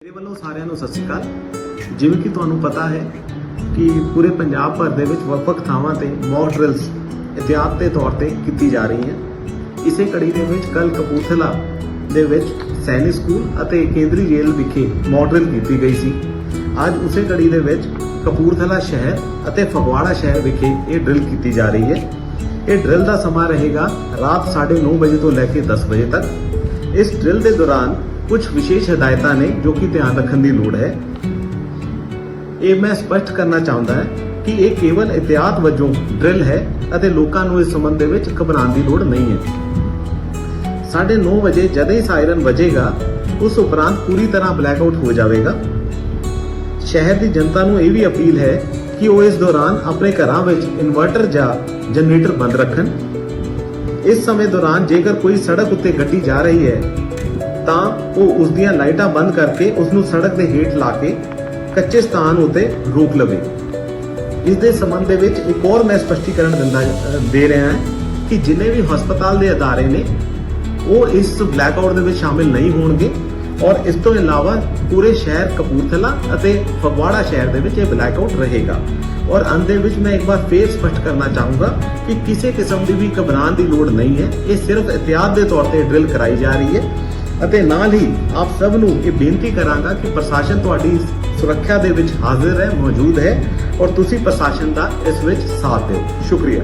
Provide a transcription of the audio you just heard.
ਮੇਰੇ ਵੱਲੋਂ ਸਾਰਿਆਂ ਨੂੰ ਸਤਿ ਸ਼੍ਰੀ ਅਕਾਲ। ਜਿਵੇਂ ਕਿ ਤੁਹਾਨੂੰ ਪਤਾ ਹੈ ਕਿ ਪੂਰੇ ਪੰਜਾਬ ਭਰ ਦੇ ਵਿੱਚ ਵੱਖ-ਵੱਖ ਥਾਵਾਂ ਤੇ ਮੌਕ ਡਰਿਲਸ ਇਤਿਹਾਸ ਦੇ ਤੌਰ ਤੇ ਕੀਤੀ ਜਾ ਰਹੀ ਹੈ ਇਸੇ ਕੜੀ ਦੇ ਵਿੱਚ ਕੱਲ ਕਪੂਰਥਲਾ ਦੇ ਵਿੱਚ ਸੈਨਿਕ ਸਕੂਲ ਅਤੇ ਕੇਂਦਰੀ ਜੇਲ੍ਹ ਵਿਖੇ ਮੌਕ ਕੀਤੀ ਗਈ ਸੀ। ਅੱਜ ਉਸੇ ਕੜੀ ਦੇ ਵਿੱਚ ਕਪੂਰਥਲਾ ਸ਼ਹਿਰ ਅਤੇ ਫਗਵਾੜਾ ਸ਼ਹਿਰ ਵਿਖੇ ਇਹ ਡਰਿਲ ਕੀਤੀ ਜਾ ਰਹੀ ਹੈ। ਇਹ ਡਰਿਲ ਦਾ ਸਮਾਂ ਰਹੇਗਾ ਰਾਤ 9:30 ਵਜੇ ਤੋਂ ਲੈ ਕੇ 10 ਵਜੇ ਤੱਕ। ਇਸ ਡਰਿਲ ਦੇ ਦੌਰਾਨ ਕੁਝ ਵਿਸ਼ੇਸ਼ ਹਦਾਇਤਾਂ ਨੇ ਜੋ ਕਿ ਧਿਆਨ ਰੱਖਣ ਦੀ ਲੋੜ ਹੈ। ਇਹ ਮੈਂ ਸਪਸ਼ਟ ਕਰਨਾ ਚਾਹੁੰਦਾ ਹਾਂ ਕਿ ਇਹ ਕੇਵਲ ਇਤਿਹਾਸ ਵਜੋਂ ਡਰਿਲ ਹੈ ਅਤੇ ਲੋਕਾਂ ਨੂੰ ਇਸ ਸੰਬੰਧ ਦੇ ਵਿੱਚ ਘਬਰਾਉਣ ਦੀ ਲੋੜ ਨਹੀਂ ਹੈ। 9:30 ਵਜੇ ਜਦ ਹੀ ਸਾਇਰਨ ਵੱਜੇਗਾ, ਉਸ ਉਪਰੰਤ ਪੂਰੀ ਤਰ੍ਹਾਂ ਬਲੈਕਆਊਟ ਹੋ ਜਾਵੇਗਾ। ਸ਼ਹਿਰ ਦੀ ਜਨਤਾ ਨੂੰ ਇਹ ਵੀ ਅਪੀਲ ਹੈ ਕਿ ਉਹ ਇਸ ਦੌਰਾਨ ਆਪਣੇ ਘਰਾਂ ਵਿੱਚ ਇਨਵਰਟਰ ਜਾਂ ਜਨਰੇਟਰ ਬੰਦ ਰੱਖਣ। ਇਸ ਸਮੇਂ ਦੌਰਾਨ ਜੇਕਰ ਕੋਈ ਸੜਕ ਉੱਤੇ ਗੱਡੀ ਜਾ ਰਹੀ ਹੈ, ਤਾਂ ਉਹ ਉਸ ਦੀਆਂ ਲਾਈਟਾਂ ਬੰਦ ਕਰਕੇ ਉਸ ਨੂੰ ਸੜਕ ਦੇ ਹੇਠ ਲਾ ਕੇ ਕੱਚੇ ਸਥਾਨ ਉਤੇ ਰੋਕ ਲਵੇ। ਇਸ ਦੇ ਸੰਬੰਧ ਦੇ ਵਿੱਚ ਇੱਕ ਹੋਰ ਮੈਂ ਸਪਸ਼ਟੀਕਰਨ ਦਿੰਦਾ ਦੇ ਰਿਹਾ ਹਾਂ ਕਿ ਜਿੰਨੇ ਵੀ ਹਸਪਤਾਲ ਦੇ ਅਦਾਰੇ ਨੇ ਉਹ ਇਸ ਬਲੈਕਆਊਟ ਦੇ ਵਿੱਚ ਸ਼ਾਮਿਲ ਨਹੀਂ ਹੋਣਗੇ। ਔਰ ਇਸ ਤੋਂ ਇਲਾਵਾ ਪੂਰੇ ਸ਼ਹਿਰ ਕਪੂਰਥਲਾ ਅਤੇ ਫਗਵਾੜਾ ਸ਼ਹਿਰ ਦੇ ਵਿੱਚ ਇਹ ਬਲੈਕਆਊਟ ਰਹੇਗਾ। ਔਰ ਅੰਤ ਦੇ ਵਿੱਚ ਮੈਂ ਇੱਕ ਵਾਰ ਫੇਰ ਸਪਸ਼ਟ ਕਰਨਾ ਚਾਹੂੰਗਾ ਕਿ ਕਿਸੇ ਕਿਸਮ ਦੀ ਵੀ ਘਬਰਾਉਣ ਦੀ ਲੋੜ ਨਹੀਂ ਹੈ। ਇਹ ਸਿਰਫ ਇhtiyਾਤ ਦੇ ਤੌਰ ਤੇ ਡਰਿਲ ਕਰਾਈ ਜਾ ਰਹੀ ਹੈ। ਅਤੇ ਨਾਲ ਹੀ ਆਪ ਸਭ ਨੂੰ ਇਹ ਬੇਨਤੀ ਕਰਾਂਗਾ ਕਿ ਪ੍ਰਸ਼ਾਸਨ ਤੁਹਾਡੀ ਸੁਰੱਖਿਆ ਦੇ ਵਿੱਚ ਹਾਜ਼ਰ ਹੈ, ਮੌਜੂਦ ਹੈ। ਔਰ ਤੁਸੀਂ ਪ੍ਰਸ਼ਾਸਨ ਦਾ ਇਸ ਵਿੱਚ ਸਾਥ ਦਿਓ। ਸ਼ੁਕਰੀਆ।